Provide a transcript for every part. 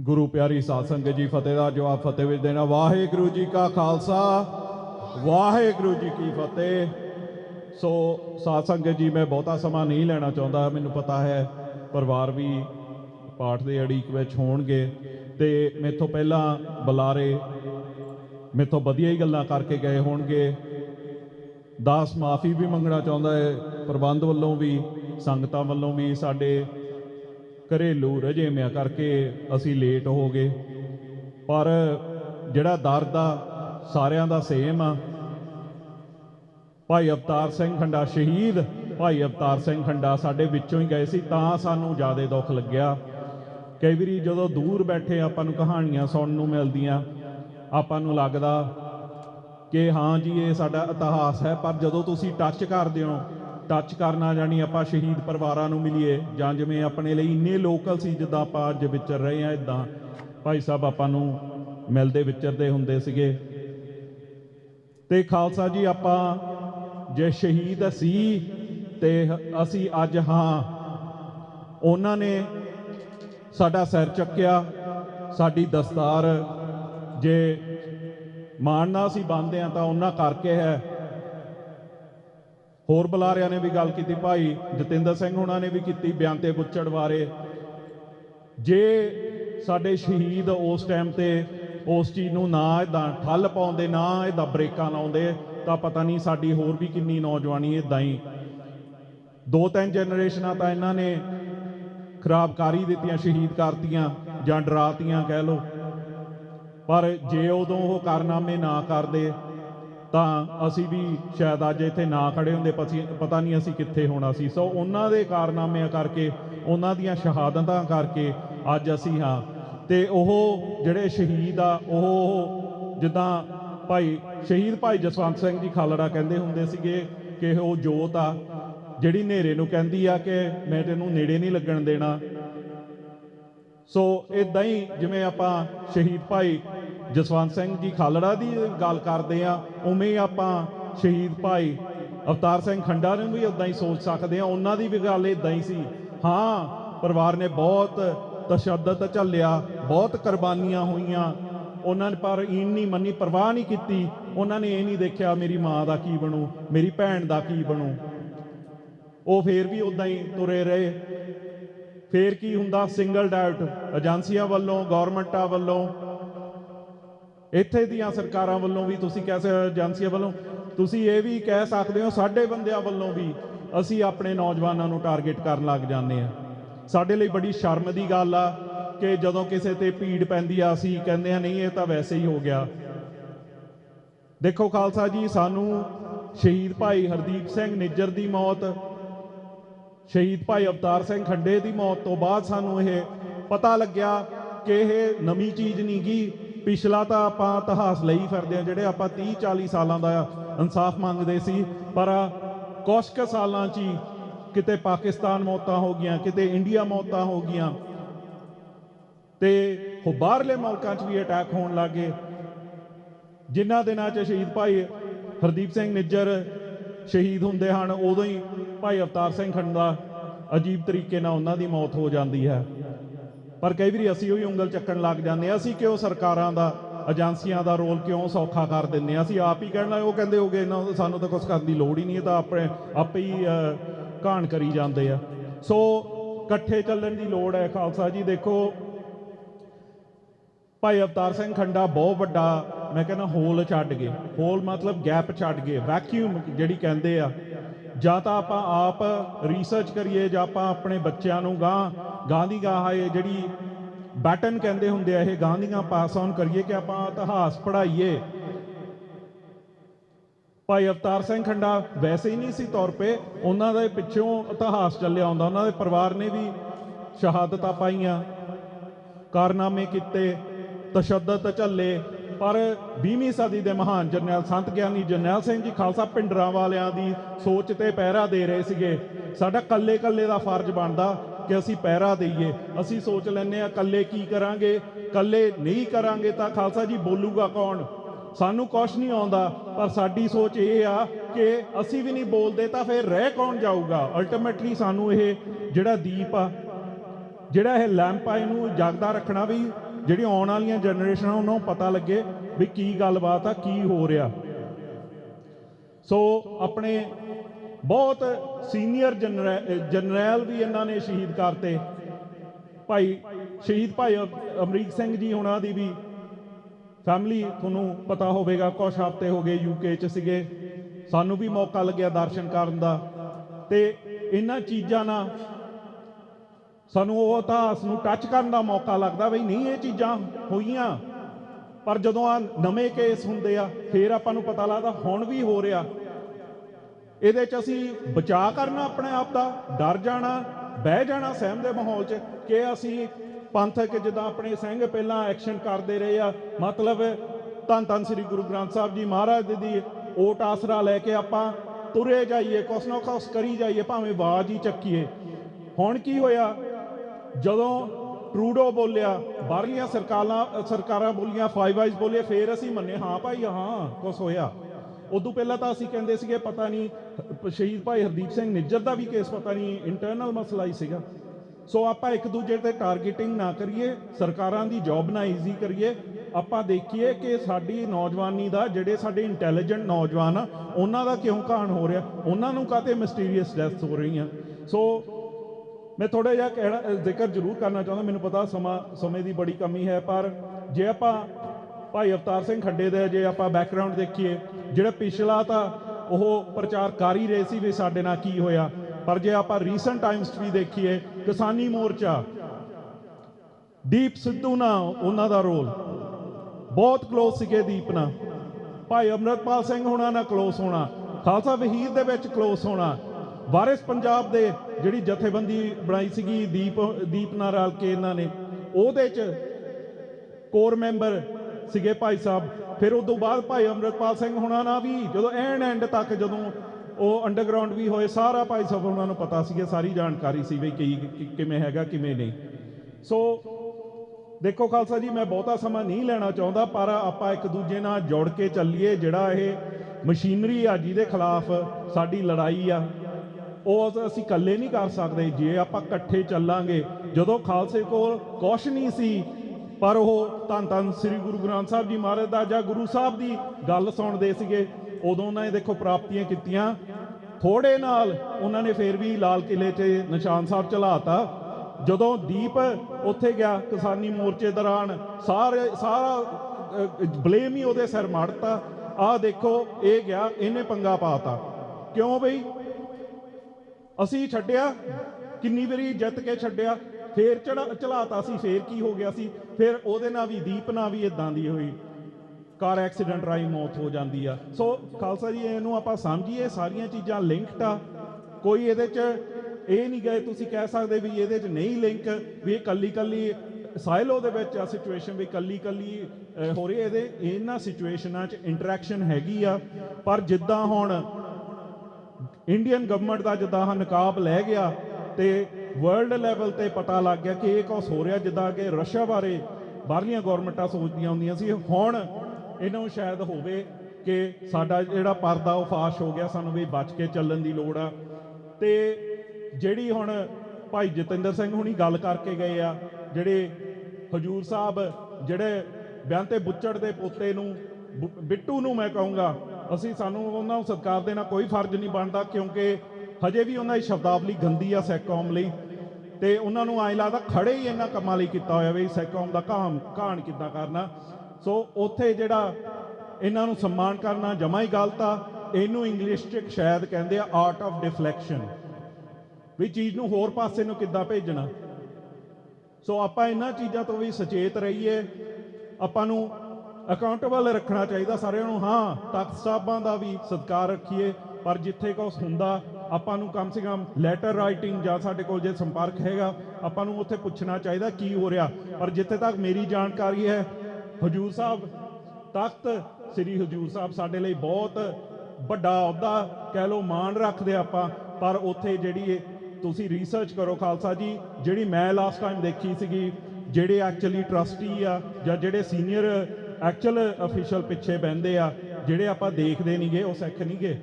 ਗੁਰੂ ਪਿਆਰੀ ਸਾਧ ਸੰਗਤ ਜੀ, ਫਤਿਹ ਦਾ ਜਵਾਬ ਫਤਿਹ ਵਿੱਚ ਦੇਣਾ। ਵਾਹਿਗੁਰੂ ਜੀ ਕਾ ਖਾਲਸਾ, ਵਾਹਿਗੁਰੂ ਜੀ ਕੀ ਫਤਿਹ। ਸੋ ਸਾਧ ਸੰਗਤ ਜੀ, ਮੈਂ ਬਹੁਤਾ ਸਮਾਂ ਨਹੀਂ ਲੈਣਾ ਚਾਹੁੰਦਾ। ਮੈਨੂੰ ਪਤਾ ਹੈ, ਪਰਿਵਾਰ ਵੀ ਪਾਠ ਦੇ ਅੜੀਕ ਵਿੱਚ ਹੋਣਗੇ। ਤੇ ਮੇਥੋਂ ਪਹਿਲਾਂ ਬੁਲਾਰੇ ਮੇਥੋਂ ਵਧੀਆ ਹੀ ਗੱਲਾਂ ਕਰਕੇ ਗਏ ਹੋਣਗੇ। ਦਾਸ ਮਾਫੀ ਵੀ ਮੰਗਣਾ ਚਾਹੁੰਦਾ ਹੈ, ਪ੍ਰਬੰਧ ਵੱਲੋਂ ਵੀ, ਸੰਗਤਾਂ ਵੱਲੋਂ ਵੀ, ਸਾਡੇ ਘਰੇਲੂ ਰਜੇਮਿਆਂ ਕਰਕੇ ਅਸੀਂ ਲੇਟ ਹੋ ਗਏ। ਪਰ ਜਿਹੜਾ ਦਰਦ ਆ ਸਾਰਿਆਂ ਦਾ ਸੇਮ ਆ। ਭਾਈ ਅਵਤਾਰ ਸਿੰਘ ਖੰਡਾ ਸ਼ਹੀਦ, ਭਾਈ ਅਵਤਾਰ ਸਿੰਘ ਖੰਡਾ ਸਾਡੇ ਵਿੱਚੋਂ ਹੀ ਗਏ ਸੀ, ਤਾਂ ਸਾਨੂੰ ਜ਼ਿਆਦਾ ਦੁੱਖ ਲੱਗਿਆ। ਕਈ ਵਾਰੀ ਜਦੋਂ ਦੂਰ ਬੈਠੇ ਆਪਾਂ ਨੂੰ ਕਹਾਣੀਆਂ ਸੁਣਨ ਨੂੰ ਮਿਲਦੀਆਂ, ਆਪਾਂ ਨੂੰ ਲੱਗਦਾ ਕਿ ਹਾਂ ਜੀ, ਇਹ ਸਾਡਾ ਇਤਿਹਾਸ ਹੈ, ਪਰ ਜਦੋਂ ਤੁਸੀਂ ਟੱਚ ਕਰਦੇ ਹੋ ਟੱਚ ਕਰਨਾ ਜਾਨੀ ਆਪਾਂ ਸ਼ਹੀਦ ਪਰਿਵਾਰਾਂ ਨੂੰ ਮਿਲੀਏ, ਜਾਂ ਜਿਵੇਂ ਆਪਣੇ ਲਈ ਇੰਨੇ ਲੋਕਲ ਸੀ ਜਿੱਦਾਂ ਆਪਾਂ ਅੱਜ ਵਿਚਰ ਰਹੇ ਆ ਇਦਾਂ। ਭਾਈ ਸਾਹਿਬ, ਆਪਾਂ ਨੂੰ ਮਿਲਦੇ ਵਿਚਰਦੇ ਹੁੰਦੇ ਸੀਗੇ। ਤੇ ਖਾਲਸਾ ਜੀ, ਆਪਾਂ ਜੇ ਸ਼ਹੀਦ ਸੀ ਤੇ ਅਸੀਂ ਅੱਜ ਹਾਂ। ਉਹਨਾਂ ਨੇ ਸਾਡਾ ਸਿਰ ਚੱਕਿਆ, ਸਾਡੀ ਦਸਤਾਰ। ਜੇ ਮਾਣਨਾ ਅਸੀਂ ਬੰਦੇ ਆ ਤਾਂ ਉਹਨਾਂ ਕਰਕੇ ਹੈ। ਹੋਰ ਬੁਲਾਰਿਆਂ ਨੇ ਵੀ ਗੱਲ ਕੀਤੀ, ਭਾਈ ਜਤਿੰਦਰ ਸਿੰਘ ਉਹਨਾਂ ਨੇ ਵੀ ਕੀਤੀ ਬਿਆਨ ਤੇ ਗੁੱਚੜ ਬਾਰੇ। ਜੇ ਸਾਡੇ ਸ਼ਹੀਦ ਉਸ ਟਾਈਮ ਤੇ ਉਸ ਚੀਜ਼ ਨੂੰ ਨਾ ਇਦਾਂ ਠੱਲ ਪਾਉਂਦੇ, ਨਾ ਇਦਾਂ ਬ੍ਰੇਕਾਂ ਲਾਉਂਦੇ, ਤਾਂ ਪਤਾ ਨਹੀਂ ਸਾਡੀ ਹੋਰ ਵੀ ਕਿੰਨੀ ਨੌਜਵਾਨੀ ਇਦਾਂ ਹੀ। ਦੋ ਤਿੰਨ ਜਨਰੇਸ਼ਨਾਂ ਤਾਂ ਇਹਨਾਂ ਨੇ ਖਰਾਬ ਕਰ ਹੀ ਦਿੱਤੀਆਂ, ਸ਼ਹੀਦ ਕਰਤੀਆਂ ਜਾਂ ਡਰਾਤੀਆਂ ਕਹਿ ਲੋ ਪਰ ਜੇ ਉਦੋਂ ਉਹ ਕਾਰਨਾਮੇ ਨਾ ਕਰਦੇ ਤਾਂ ਅਸੀਂ ਵੀ ਸ਼ਾਇਦ ਅੱਜ ਇੱਥੇ ਨਾ ਖੜੇ ਹੁੰਦੇ ਪਤੀ- ਪਤਾ ਨਹੀਂ ਅਸੀਂ ਕਿੱਥੇ ਹੋਣਾ ਸੀ। ਸੋ ਉਹਨਾਂ ਦੇ ਕਾਰਨਾਮਿਆਂ ਕਰਕੇ, ਉਹਨਾਂ ਦੀਆਂ ਸ਼ਹਾਦਤਾਂ ਕਰਕੇ ਅੱਜ ਅਸੀਂ ਹਾਂ। ਤੇ ਉਹ ਜਿਹੜੇ ਸ਼ਹੀਦ ਆ, ਉਹ ਜਿੱਦਾਂ ਭਾਈ, ਸ਼ਹੀਦ ਭਾਈ ਜਸਵੰਤ ਸਿੰਘ ਜੀ ਖਾਲੜਾ ਕਹਿੰਦੇ ਹੁੰਦੇ ਸੀਗੇ ਕਿ ਉਹ ਜੋਤ ਆ, ਜਿਹੜੀ ਹਨੇਰੇ ਨੂੰ ਕਹਿੰਦੀ ਆ ਕਿ ਮੈਂ ਤੈਨੂੰ ਨੇੜੇ ਨਹੀਂ ਲੱਗਣ ਦੇਣਾ। ਸੋ ਇਦਾਂ ਹੀ ਜਿਵੇਂ ਆਪਾਂ ਸ਼ਹੀਦ ਭਾਈ ਜਸਵੰਤ ਸਿੰਘ ਜੀ ਖਾਲੜਾ ਦੀ ਗੱਲ ਕਰਦੇ ਆ, ਉਵੇਂ ਆਪਾਂ ਸ਼ਹੀਦ ਭਾਈ ਅਵਤਾਰ ਸਿੰਘ ਖੰਡਾ ਨੂੰ ਵੀ ਉਦਾਂ ਹੀ ਸੋਚ ਸਕਦੇ ਆ, ਉਹਨਾਂ ਦੀ ਵੀ ਗੱਲ ਇਦਾਂ ਹੀ ਸੀ। ਹਾਂ, ਪਰਿਵਾਰ ਨੇ ਬਹੁਤ ਤਸ਼ੱਦਦ ਝੱਲਿਆ, ਬਹੁਤ ਕੁਰਬਾਨੀਆਂ ਹੋਈਆਂ। ਉਹਨਾਂ ਨੇ ਪਰ ਇੰਨੀ ਮੰਨੀ ਪਰਵਾਹ ਨਹੀਂ ਕੀਤੀ। ਉਹਨਾਂ ਨੇ ਇਹ ਨਹੀਂ ਦੇਖਿਆ ਮੇਰੀ ਮਾਂ ਦਾ ਕੀ ਬਣੂ, ਮੇਰੀ ਭੈਣ ਦਾ ਕੀ ਬਣੂ। ਉਹ ਫੇਰ ਵੀ ਉਦਾਂ ਹੀ ਤੁਰੇ ਰਹੇ। ਫੇਰ ਕੀ ਹੁੰਦਾ ਸਿੰਗਲ ਡਾਇਟ ਏਜੰਸੀਆਂ ਵੱਲੋਂ ਗਵਰਨਮੈਂਟਾਂ ਵੱਲੋਂ ਇੱਥੇ ਦੀਆਂ ਸਰਕਾਰਾਂ ਵੱਲੋਂ ਵੀ, ਤੁਸੀਂ ਕਹਿ ਸਕਦੇ ਏਜੰਸੀਆਂ ਵੱਲੋਂ, ਤੁਸੀਂ ਇਹ ਵੀ ਕਹਿ ਸਕਦੇ ਹੋ, ਸਾਡੇ ਬੰਦਿਆਂ ਵੱਲੋਂ ਵੀ ਅਸੀਂ ਆਪਣੇ ਨੌਜਵਾਨਾਂ ਨੂੰ ਟਾਰਗੇਟ ਕਰਨ ਲੱਗ ਜਾਂਦੇ ਆ ਸਾਡੇ ਲਈ ਬੜੀ ਸ਼ਰਮ ਦੀ ਗੱਲ ਆ ਕਿ ਜਦੋਂ ਕਿਸੇ ਤੇ ਭੀੜ ਪੈਂਦੀ ਆ, ਅਸੀਂ ਕਹਿੰਦੇ ਆ ਨਹੀਂ, ਇਹ ਤਾਂ ਵੈਸੇ ਹੀ ਹੋ ਗਿਆ। ਦੇਖੋ ਖਾਲਸਾ ਜੀ, ਸਾਨੂੰ ਸ਼ਹੀਦ ਭਾਈ ਹਰਦੀਪ ਸਿੰਘ ਨਿੱਜਰ ਦੀ ਮੌਤ, ਸ਼ਹੀਦ ਭਾਈ ਅਵਤਾਰ ਸਿੰਘ ਖੰਡੇ ਦੀ ਮੌਤ ਤੋਂ ਬਾਅਦ ਸਾਨੂੰ ਇਹ ਪਤਾ ਲੱਗਿਆ ਕਿ ਇਹ ਨਵੀਂ ਚੀਜ਼ ਨਹੀਂ ਗੀ। ਪਿਛਲਾ ਤਾਂ ਆਪਾਂ ਇਤਿਹਾਸ ਲਈ ਫਿਰਦੇ ਆ ਜਿਹੜੇ ਆਪਾਂ 30 40 ਸਾਲਾਂ ਦਾ ਇਨਸਾਫ ਮੰਗਦੇ ਸੀ, ਪਰ ਕੁਛ ਕੁ ਸਾਲਾਂ 'ਚ ਹੀ ਕਿਤੇ ਪਾਕਿਸਤਾਨ ਮੌਤਾਂ ਹੋ ਗਈਆਂ, ਕਿਤੇ ਇੰਡੀਆ ਮੌਤਾਂ ਹੋ ਗਈਆਂ, ਤੇ ਹੋ ਬਾਹਰਲੇ ਮੁਲਕਾਂ 'ਚ ਵੀ ਅਟੈਕ ਹੋਣ ਲੱਗੇ ਜਿਨ੍ਹਾਂ ਦਿਨਾਂ 'ਚ ਸ਼ਹੀਦ ਭਾਈ ਹਰਦੀਪ ਸਿੰਘ ਨਿੱਜਰ ਸ਼ਹੀਦ ਹੁੰਦੇ ਹਨ, ਉਦੋਂ ਹੀ ਭਾਈ ਅਵਤਾਰ ਸਿੰਘ ਖੰਡਾ ਅਜੀਬ ਤਰੀਕੇ ਨਾਲ ਉਹਨਾਂ ਦੀ ਮੌਤ ਹੋ ਜਾਂਦੀ ਹੈ। ਪਰ ਕਈ ਵਾਰੀ ਅਸੀਂ ਉਹੀ ਉਂਗਲ ਚੱਕਣ ਲੱਗ ਜਾਂਦੇ ਹਾਂ, ਅਸੀਂ ਕਿਉਂ ਸਰਕਾਰਾਂ ਦਾ, ਏਜੰਸੀਆਂ ਦਾ ਰੋਲ ਕਿਉਂ ਸੌਖਾ ਕਰ ਦਿੰਦੇ ਹਾਂ? ਅਸੀਂ ਆਪ ਹੀ ਕਹਿਣਾ, ਉਹ ਕਹਿੰਦੇ ਹੋਗੇ ਇਹਨਾਂ ਸਾਨੂੰ ਤਾਂ ਕੁਝ ਕਰਨ ਦੀ ਲੋੜ ਹੀ ਨਹੀਂ, ਇਹ ਤਾਂ ਆਪਣੇ ਆਪੇ ਹੀ ਘਾਣ ਕਰੀ ਜਾਂਦੇ ਆ। ਸੋ ਇਕੱਠੇ ਚੱਲਣ ਦੀ ਲੋੜ ਹੈ ਖਾਲਸਾ ਜੀ। ਦੇਖੋ, ਭਾਈ ਅਵਤਾਰ ਸਿੰਘ ਖੰਡਾ ਬਹੁਤ ਵੱਡਾ, ਮੈਂ ਕਹਿੰਦਾ ਹੋਲ ਛੱਡ ਗਏ। ਹੋਲ ਮਤਲਬ ਗੈਪ ਛੱਡ ਗਏ। ਵੈਕਿਊਮ ਜਿਹੜੀ ਕਹਿੰਦੇ ਆ ਜਾਂ ਤਾਂ ਆਪਾਂ ਆਪ ਰਿਸਰਚ ਕਰੀਏ ਜਾਂ ਆਪਾਂ ਆਪਣੇ ਬੱਚਿਆਂ ਨੂੰ ਗਾਂ ਗਾਂ ਦੀ ਗਾਂ ਇਹ ਜਿਹੜੀ ਬੈਟਨ ਕਹਿੰਦੇ ਹੁੰਦੇ ਆ, ਇਹ ਗਾਂ ਦੀਆਂ ਪਾਸ ਆਨ ਕਰੀਏ ਕਿ ਆਪਾਂ ਇਤਿਹਾਸ ਪੜ੍ਹਾਈਏ। ਭਾਈ ਅਵਤਾਰ ਸਿੰਘ ਖੰਡਾ ਵੈਸੇ ਹੀ ਨਹੀਂ ਸੀ ਤੌਰ 'ਤੇ, ਉਹਨਾਂ ਦੇ ਪਿੱਛੋਂ ਇਤਿਹਾਸ ਚੱਲਿਆ ਆਉਂਦਾ ਉਹਨਾਂ ਦੇ ਪਰਿਵਾਰ ਨੇ ਵੀ ਸ਼ਹਾਦਤਾਂ ਪਾਈਆਂ। ਕਾਰਨਾਮੇ ਕੀਤੇ, ਤਸ਼ੱਦਦ ਝੱਲੇ। ਪਰ 20ਵੀਂ ਸਦੀ ਦੇ ਮਹਾਨ ਜਰਨੈਲ ਸੰਤ ਗਿਆਨੀ ਜਰਨੈਲ ਸਿੰਘ ਜੀ ਖਾਲਸਾ ਪਿੰਡਰਾਂ ਵਾਲਿਆਂ ਦੀ ਸੋਚ ਤੇ ਪਹਿਰਾ ਦੇ ਰਹੇ ਸੀਗੇ। ਸਾਡਾ ਕੱਲੇ ਕੱਲੇ ਦਾ ਫਰਜ਼ ਬਣਦਾ ਕਿ ਅਸੀਂ ਪਹਿਰਾ ਦਈਏ। ਅਸੀਂ ਸੋਚ ਲੈਂਦੇ ਆ ਕੱਲੇ ਕੀ ਕਰਾਂਗੇ, ਕੱਲੇ ਨਹੀਂ ਕਰਾਂਗੇ ਤਾਂ ਖਾਲਸਾ ਜੀ ਬੋਲੂਗਾ ਕੌਣ? ਸਾਨੂੰ ਕੁਛ ਨਹੀਂ ਆਉਂਦਾ, ਪਰ ਸਾਡੀ ਸੋਚ ਇਹ ਆ ਕਿ ਅਸੀਂ ਵੀ ਨਹੀਂ ਬੋਲਦੇ ਤਾਂ ਫਿਰ ਰਹਿ ਕੌਣ ਜਾਊਗਾ? ਅਲਟੀਮੇਟਲੀ ਸਾਨੂੰ ਇਹ ਜਿਹੜਾ ਦੀਪ ਆ, ਜਿਹੜਾ ਇਹ ਲੈਂਪ ਆ, ਇਹਨੂੰ ਜਗਦਾ ਰੱਖਣਾ ਵੀ ਜਿਹੜੀ ਆਉਣ ਵਾਲੀਆਂ ਜਨਰੇਸ਼ਨਾਂ, ਉਹਨਾਂ ਨੂੰ ਪਤਾ ਲੱਗੇ ਵੀ ਕੀ ਗੱਲਬਾਤ ਆ, ਕੀ ਹੋ ਰਿਹਾ। ਸੋ ਆਪਣੇ ਬਹੁਤ ਸੀਨੀਅਰ ਜਨਰਲ ਵੀ ਇਹਨਾਂ ਨੇ ਸ਼ਹੀਦ ਕਰਤੇ। ਭਾਈ ਸ਼ਹੀਦ ਭਾਈ ਅਮਰੀਕ ਸਿੰਘ ਜੀ ਉਹਨਾਂ ਦੀ ਵੀ ਫੈਮਿਲੀ ਤੁਹਾਨੂੰ ਪਤਾ ਹੋਵੇਗਾ, ਕੁਛ ਹਫ਼ਤੇ ਹੋ ਗਏ ਯੂਕੇ ਚ ਸੀਗੇ। ਸਾਨੂੰ ਵੀ ਮੌਕਾ ਲੱਗਿਆ ਦਰਸ਼ਨ ਕਰਨ ਦਾ। ਤੇ ਇਹਨਾਂ ਚੀਜ਼ਾਂ ਨਾਲ ਸਾਨੂੰ ਉਹ ਤਾਂ ਉਸ ਨੂੰ ਟੱਚ ਕਰਨ ਦਾ ਮੌਕਾ ਲੱਗਦਾ ਬਈ ਨਹੀਂ, ਇਹ ਚੀਜ਼ਾਂ ਹੋਈਆਂ। ਪਰ ਜਦੋਂ ਆ ਨਵੇਂ ਕੇਸ ਹੁੰਦੇ ਆ, ਫੇਰ ਆਪਾਂ ਨੂੰ ਪਤਾ ਲੱਗਦਾ ਹੁਣ ਵੀ ਹੋ ਰਿਹਾ। ਇਹਦੇ ਚ ਅਸੀਂ ਬਚਾ ਕਰਨਾ ਆਪਣੇ ਆਪ ਦਾ, ਡਰ ਜਾਣਾ, ਬਹਿ ਜਾਣਾ ਸਹਿਮ ਦੇ ਮਾਹੌਲ 'ਚ ਕਿ ਅਸੀਂ ਪੰਥਕ ਜਿੱਦਾਂ ਆਪਣੇ ਸਿੰਘ ਪਹਿਲਾਂ ਐਕਸ਼ਨ ਕਰਦੇ ਰਹੇ ਆ। ਮਤਲਬ ਧੰਨ ਧੰਨ ਸ੍ਰੀ ਗੁਰੂ ਗ੍ਰੰਥ ਸਾਹਿਬ ਜੀ ਮਹਾਰਾਜ ਦੀ ਓਟ ਆਸਰਾ ਲੈ ਕੇ ਆਪਾਂ ਤੁਰੇ ਜਾਈਏ, ਕੁਛ ਨਾ ਕੁਛ ਕਰੀ ਜਾਈਏ, ਭਾਵੇਂ ਆਵਾਜ਼ ਹੀ ਚੱਕੀਏ। ਹੁਣ ਕੀ ਹੋਇਆ? ਜਦੋਂ ਟਰੂਡੋ ਬੋਲਿਆ, ਬਾਹਰਲੀਆਂ ਸਰਕਾਰਾਂ ਸਰਕਾਰਾਂ ਬੋਲੀਆਂ ਫਾਈਵ ਆਈਜ਼ ਬੋਲੇ, ਫੇਰ ਅਸੀਂ ਮੰਨੇ, ਹਾਂ ਭਾਈ, ਹਾਂ, ਕੁਛ ਹੋਇਆ। ਉਦੋਂ ਪਹਿਲਾਂ ਤਾਂ ਅਸੀਂ ਕਹਿੰਦੇ ਸੀਗੇ, ਪਤਾ ਨਹੀਂ, ਸ਼ਹੀਦ ਭਾਈ ਹਰਦੀਪ ਸਿੰਘ ਨਿੱਜਰ ਦਾ ਵੀ ਕੇਸ ਪਤਾ ਨਹੀਂ ਇੰਟਰਨਲ ਮਸਲਾ ਹੀ ਸੀਗਾ। ਸੋ ਆਪਾਂ ਇੱਕ ਦੂਜੇ ਤੇ ਟਾਰਗੇਟਿੰਗ ਨਾ ਕਰੀਏ, ਸਰਕਾਰਾਂ ਦੀ ਜੌਬ ਨਾ ਈਜ਼ੀ ਕਰੀਏ। ਆਪਾਂ ਦੇਖੀਏ ਕਿ ਸਾਡੀ ਨੌਜਵਾਨੀ ਦਾ, ਜਿਹੜੇ ਸਾਡੇ ਇੰਟੈਲੀਜੈਂਟ ਨੌਜਵਾਨ ਆ, ਉਹਨਾਂ ਦਾ ਕਿਉਂ ਕਾਣ ਹੋ ਰਿਹਾ? ਉਹਨਾਂ ਨੂੰ ਕਾਤੇ ਮਿਸਟੀਰੀਅਸ ਡੈਥਸ ਹੋ ਰਹੀਆਂ? ਸੋ ਮੈਂ ਥੋੜਾ ਜਿਹਾ ਕਹਿਣਾ ਜ਼ਿਕਰ ਜ਼ਰੂਰ ਕਰਨਾ ਚਾਹੁੰਦਾ, ਮੈਨੂੰ ਪਤਾ ਸਮਾਂ, ਸਮੇਂ ਦੀ ਬੜੀ ਕਮੀ ਹੈ, ਪਰ ਜੇ ਆਪਾਂ ਭਾਈ ਅਵਤਾਰ ਸਿੰਘ ਖੱਡੇ ਦੇ, ਜੇ ਆਪਾਂ ਬੈਕਗ੍ਰਾਉਂਡ ਦੇਖੀਏ, ਜਿਹੜਾ ਪਿਛਲਾ ਤਾਂ ਉਹ ਪ੍ਰਚਾਰ ਕਰ ਹੀ ਰਹੇ ਸੀ ਵੀ ਸਾਡੇ ਨਾਲ ਕੀ ਹੋਇਆ, ਪਰ ਜੇ ਆਪਾਂ ਰੀਸੈਂਟ ਟਾਈਮਸ 'ਚ ਵੀ ਦੇਖੀਏ, ਕਿਸਾਨੀ ਮੋਰਚਾ, ਦੀਪ ਸਿੱਧੂ ਨਾਲ ਉਹਨਾਂ ਦਾ ਰੋਲ, ਬਹੁਤ ਕਲੋਜ਼ ਸੀਗੇ ਦੀਪ ਨਾਲ, ਭਾਈ ਅਮਰਤਪਾਲ ਸਿੰਘ ਹੋਣਾ ਨਾਲ ਕਲੋਜ਼ ਹੋਣਾ, ਖਾਲਸਾ ਵਹੀਰ ਦੇ ਵਿੱਚ ਕਲੋਜ਼ ਹੋਣਾ ਵਾਰਿਸ ਪੰਜਾਬ ਦੇ ਜਿਹੜੀ ਜਥੇਬੰਦੀ ਬਣਾਈ ਸੀਗੀ ਦੀਪ ਦੀਪ ਨਾਲ ਰਲ ਕੇ ਇਹਨਾਂ ਨੇ, ਉਹਦੇ 'ਚ ਕੋਰ ਮੈਂਬਰ ਸੀਗੇ ਭਾਈ ਸਾਹਿਬ। ਫਿਰ ਉਸ ਤੋਂ ਬਾਅਦ ਭਾਈ ਅਮਰਤਪਾਲ ਸਿੰਘ ਹੁਣਾਂ ਨਾਲ ਵੀ, ਜਦੋਂ ਐਂਡ ਐਂਡ ਤੱਕ ਜਦੋਂ ਉਹ ਅੰਡਰਗਰਾਉਂਡ ਵੀ ਹੋਏ, ਸਾਰਾ ਭਾਈ ਸਾਹਿਬ ਉਹਨਾਂ ਨੂੰ ਪਤਾ ਸੀਗਾ, ਸਾਰੀ ਜਾਣਕਾਰੀ ਸੀ ਵੀ ਕੀ, ਕੀ- ਕਿਵੇਂ ਹੈਗਾ, ਕਿਵੇਂ ਨਹੀਂ। ਸੋ ਦੇਖੋ ਖਾਲਸਾ ਜੀ, ਮੈਂ ਬਹੁਤਾ ਸਮਾਂ ਨਹੀਂ ਲੈਣਾ ਚਾਹੁੰਦਾ, ਪਰ ਆਪਾਂ ਇੱਕ ਦੂਜੇ ਨਾਲ ਜੁੜ ਕੇ ਚੱਲੀਏ, ਜਿਹੜਾ ਇਹ ਮਸ਼ੀਨਰੀ ਆ ਜਿਹਦੇ ਖਿਲਾਫ ਸਾਡੀ ਲੜਾਈ ਆ। ਉਹ ਅਸੀਂ ਇਕੱਲੇ ਨਹੀਂ ਕਰ ਸਕਦੇ। ਜੇ ਆਪਾਂ ਇਕੱਠੇ ਚੱਲਾਂਗੇ, ਜਦੋਂ ਖਾਲਸੇ ਕੋਲ ਕੁਛ ਨਹੀਂ ਸੀ, ਪਰ ਉਹ ਧੰਨ ਧੰਨ ਸ੍ਰੀ ਗੁਰੂ ਗ੍ਰੰਥ ਸਾਹਿਬ ਜੀ ਮਹਾਰਾਜ ਦਾ ਜਾਂ ਗੁਰੂ ਸਾਹਿਬ ਦੀ ਗੱਲ ਸੁਣਦੇ ਸੀਗੇ, ਉਦੋਂ ਉਹਨਾਂ ਨੇ ਦੇਖੋ ਪ੍ਰਾਪਤੀਆਂ ਕੀਤੀਆਂ। ਥੋੜੇ ਨਾਲ ਉਹਨਾਂ ਨੇ ਫੇਰ ਵੀ ਲਾਲ ਕਿਲੇ 'ਚ ਨਿਸ਼ਾਨ ਸਾਹਿਬ ਚਲਾਤਾ ਜਦੋਂ ਦੀਪ ਉੱਥੇ ਗਿਆ ਕਿਸਾਨੀ ਮੋਰਚੇ ਦੌਰਾਨ, ਸਾਰੇ, ਸਾਰਾ ਬਲੇਮ ਹੀ ਉਹਦੇ ਸਿਰ ਮੜਤਾ। ਆਹ ਦੇਖੋ, ਇਹ ਗਿਆ, ਇਹਨੇ ਪੰਗਾ ਪਾਤਾ। ਕਿਉਂ ਬਈ? ਅਸੀਂ ਛੱਡਿਆ, ਕਿੰਨੀ ਵਾਰੀ ਜਿੱਤ ਕੇ ਛੱਡਿਆ, ਫੇਰ ਚੜਾ, ਚਲਾਤਾ ਸੀ, ਫੇਰ ਕੀ ਹੋ ਗਿਆ ਸੀ, ਫਿਰ ਉਹਦੇ ਨਾਲ ਵੀ, ਦੀਪ ਨਾਲ ਵੀ ਇਦਾਂ ਦੀ ਹੋਈ। ਕਾਰ ਐਕਸੀਡੈਂਟ ਰਾਈ ਮੌਤ ਹੋ ਜਾਂਦੀ ਆ। ਸੋ, ਖਾਲਸਾ ਜੀ, ਇਹਨੂੰ ਆਪਾਂ ਸਮਝੀਏ, ਸਾਰੀਆਂ ਚੀਜ਼ਾਂ ਲਿੰਕਡ ਆ। ਕੋਈ ਇਹਦੇ 'ਚ ਇਹ ਨਹੀਂ ਗਏ, ਤੁਸੀਂ ਕਹਿ ਸਕਦੇ ਵੀ ਇਹਦੇ 'ਚ ਨਹੀਂ ਲਿੰਕ ਵੀ ਇਹ ਕੱਲੀ ਕੱਲੀ ਸਾਇਲੋ ਦੇ ਵਿੱਚ ਆ ਸਿਚੁਏਸ਼ਨ ਵੀ ਕੱਲੀ ਕੱਲੀ ਹੋ ਰਹੀ ਇਹਦੇ। ਇਹਨਾਂ ਸਿਚੁਏਸ਼ਨਾਂ 'ਚ ਇੰਟਰੈਕਸ਼ਨ ਹੈਗੀ ਆ। ਪਰ ਜਿੱਦਾਂ ਹੁਣ ਇੰਡੀਅਨ ਗਵਰਨਮੈਂਟ ਦਾ ਜਿੱਦਾਂ ਆਹ ਨਕਾਬ ਲੈ ਗਿਆ ਤੇ ਵਰਲਡ ਲੈਵਲ ਤੇ ਪਤਾ ਲੱਗ ਗਿਆ ਕਿ ਇਹ ਕੁਛ ਹੋ ਰਿਹਾ ਜਿੱਦਾਂ ਕਿ ਰਸ਼ਾ ਬਾਰੇ ਬਾਹਰਲੀਆਂ ਗਵਰਨਮੈਂਟਾਂ ਸੋਚਦੀਆਂ ਹੁੰਦੀਆਂ ਸੀ। ਹੁਣ ਇਹਨਾਂ ਨੂੰ ਸ਼ਾਇਦ ਹੋਵੇ ਕਿ ਸਾਡਾ ਜਿਹੜਾ ਪਰਦਾ ਉਹ ਫਾਸ਼ ਹੋ ਗਿਆ, ਸਾਨੂੰ ਵੀ ਬਚ ਕੇ ਚੱਲਣ ਦੀ ਲੋੜ ਆ। ਤੇ ਜਿਹੜੀ ਹੁਣ ਭਾਈ ਜਤਿੰਦਰ ਸਿੰਘ ਹੁਣੀ ਗੱਲ ਕਰਕੇ ਗਏ ਆ, ਜਿਹੜੇ ਹਜੂਰ ਸਾਹਿਬ, ਜਿਹੜੇ ਬਿਆੰਤੇ ਬੁੱਚੜ ਦੇ ਪੋਤੇ ਨੂੰ, ਬੁ- ਬਿੱਟੂ ਨੂੰ ਮੈਂ ਕਹੂੰਗਾ ਅਸੀਂ ਸਾਨੂੰ ਉਹਨਾਂ ਨੂੰ ਸਤਿਕਾਰ ਦੇਣਾ ਕੋਈ ਫਰਜ਼ ਨਹੀਂ ਬਣਦਾ, ਕਿਉਂਕਿ ਹਜੇ ਵੀ ਉਹਨਾਂ ਦੀ ਸ਼ਬਦਾਵਲੀ ਗੰਦੀ ਆ ਸਿੱਖ ਕੌਮ ਲਈ। ਤੇ ਉਹਨਾਂ ਨੂੰ ਐਂ ਲੱਗਦਾ ਖੜੇ ਹੀ ਇਹਨਾਂ ਕੰਮਾਂ ਲਈ ਕੀਤਾ ਹੋਇਆ ਵੀ ਸਿੱਖ ਕੌਮ ਦਾ ਕਾਮ ਕਾਣ ਕਿੱਦਾਂ ਕਰਨਾ। ਸੋ ਉੱਥੇ ਜਿਹੜਾ ਇਹਨਾਂ ਨੂੰ ਸਨਮਾਨ ਕਰਨਾ ਜਮਾ ਹੀ ਗਲਤ ਆ। ਇਹਨੂੰ ਇੰਗਲਿਸ਼ 'ਚ ਸ਼ਾਇਦ ਕਹਿੰਦੇ ਆ ਆਰਟ ਆਫ ਡਿਫਲੈਕਸ਼ਨ ਵੀ ਚੀਜ਼ ਨੂੰ ਹੋਰ ਪਾਸੇ ਨੂੰ ਕਿੱਦਾਂ ਭੇਜਣਾ। ਸੋ ਆਪਾਂ ਇਹਨਾਂ ਚੀਜ਼ਾਂ ਤੋਂ ਵੀ ਸੁਚੇਤ ਰਹੀਏ। ਆਪਾਂ ਨੂੰ ਅਕਾਊਂਟੇਬਲ ਰੱਖਣਾ ਚਾਹੀਦਾ ਸਾਰਿਆਂ ਨੂੰ। ਹਾਂ, ਤਖਤ ਸਾਹਿਬਾਂ ਦਾ ਵੀ ਸਤਿਕਾਰ ਰੱਖੀਏ। ਪਰ ਜਿੱਥੇ ਕੁਛ ਹੁੰਦਾ, ਆਪਾਂ ਨੂੰ ਕਮ ਸੇ ਕਮ ਲੈਟਰ ਰਾਈਟਿੰਗ ਜਾਂ ਸਾਡੇ ਕੋਲ ਜੇ ਸੰਪਰਕ ਹੈਗਾ, ਆਪਾਂ ਨੂੰ ਉੱਥੇ ਪੁੱਛਣਾ ਚਾਹੀਦਾ ਕੀ ਹੋ ਰਿਹਾ। ਪਰ ਜਿੱਥੇ ਤੱਕ ਮੇਰੀ ਜਾਣਕਾਰੀ ਹੈ, ਹਜੂਰ ਸਾਹਿਬ ਤਖਤ, ਸ੍ਰੀ ਹਜੂਰ ਸਾਹਿਬ ਸਾਡੇ ਲਈ ਬਹੁਤ ਵੱਡਾ ਅਹੁਦਾ, ਕਹਿ ਲਓ ਮਾਣ ਰੱਖਦੇ ਆਪਾਂ। ਪਰ ਉੱਥੇ ਜਿਹੜੀ ਤੁਸੀਂ ਰਿਸਰਚ ਕਰੋ ਖਾਲਸਾ ਜੀ, ਜਿਹੜੀ ਮੈਂ ਲਾਸਟ ਟਾਈਮ ਦੇਖੀ ਸੀਗੀ, ਜਿਹੜੇ ਐਕਚੁਅਲੀ ਟਰਸਟੀ ਆ ਜਾਂ ਜਿਹੜੇ ਸੀਨੀਅਰ ਐਕਚੁਅਲ ਅਫੀਸ਼ੀਅਲ ਪਿੱਛੇ ਬਹਿੰਦੇ ਆ, ਜਿਹੜੇ ਆਪਾਂ ਦੇਖਦੇ ਨਹੀਂਗੇ, ਉਹ ਸਿੱਖ ਨਹੀਂਗੇ।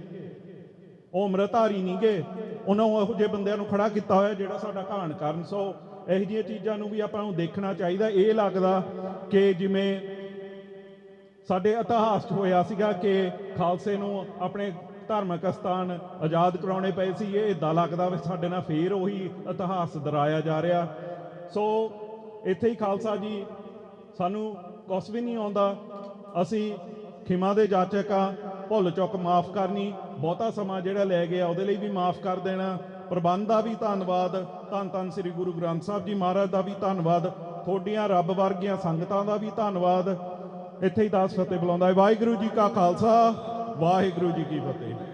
ਉਹ ਅੰਮ੍ਰਿਤਧਾਰੀ ਨਹੀਂਗੇ। ਉਹਨਾਂ ਨੂੰ ਇਹੋ ਜਿਹੇ ਬੰਦਿਆਂ ਨੂੰ ਖੜਾ ਕੀਤਾ ਹੋਇਆ ਜਿਹੜਾ ਸਾਡਾ ਘਾਣ ਕਰਨ। ਸੋ ਇਹੋ ਜਿਹੀਆਂ ਚੀਜ਼ਾਂ ਨੂੰ ਵੀ ਆਪਾਂ ਨੂੰ ਦੇਖਣਾ ਚਾਹੀਦਾ। ਇਹ ਲੱਗਦਾ ਕਿ ਜਿਵੇਂ ਸਾਡੇ ਇਤਿਹਾਸ 'ਚ ਹੋਇਆ ਸੀਗਾ ਕਿ ਖਾਲਸੇ ਨੂੰ ਆਪਣੇ ਧਾਰਮਿਕ ਸਥਾਨ ਆਜ਼ਾਦ ਕਰਾਉਣੇ ਪਏ ਸੀ। ਇਹ ਇਦਾਂ ਲੱਗਦਾ ਵੀ ਸਾਡੇ ਨਾਲ ਫੇਰ ਉਹੀ ਇਤਿਹਾਸ ਦੁਹਰਾਇਆ ਜਾ ਰਿਹਾ। ਸੋ ਇੱਥੇ ਹੀ ਖਾਲਸਾ ਜੀ ਸਾਨੂੰ ਕੁਛ ਵੀ ਨਹੀਂ ਆਉਂਦਾ। ਅਸੀਂ ਖਿਮਾ ਦੇ ਜਾਚਕ ਆ, ਭੁੱਲ ਚੁੱਕ ਮਾਫ ਕਰਨੀ। ਬਹੁਤਾ ਸਮਾਂ ਜਿਹੜਾ ਲੈ ਗਿਆ, ਉਹਦੇ ਲਈ ਵੀ ਮਾਫ ਕਰ ਦੇਣਾ। ਪ੍ਰਬੰਧ ਦਾ ਵੀ ਧੰਨਵਾਦ। ਧੰਨ ਧੰਨ ਸ੍ਰੀ ਗੁਰੂ ਗ੍ਰੰਥ ਸਾਹਿਬ ਜੀ ਮਹਾਰਾਜ ਦਾ ਵੀ ਧੰਨਵਾਦ। ਤੁਹਾਡੀਆਂ ਰੱਬ ਵਰਗੀਆਂ ਸੰਗਤਾਂ ਦਾ ਵੀ ਧੰਨਵਾਦ। ਇੱਥੇ ਹੀ ਦਾਸ ਫਤਿਹ ਬੁਲਾਉਂਦਾ ਹੈ। ਵਾਹਿਗੁਰੂ ਜੀ ਕਾ ਖਾਲਸਾ, ਵਾਹਿਗੁਰੂ ਜੀ ਕੀ ਫਤਿਹ।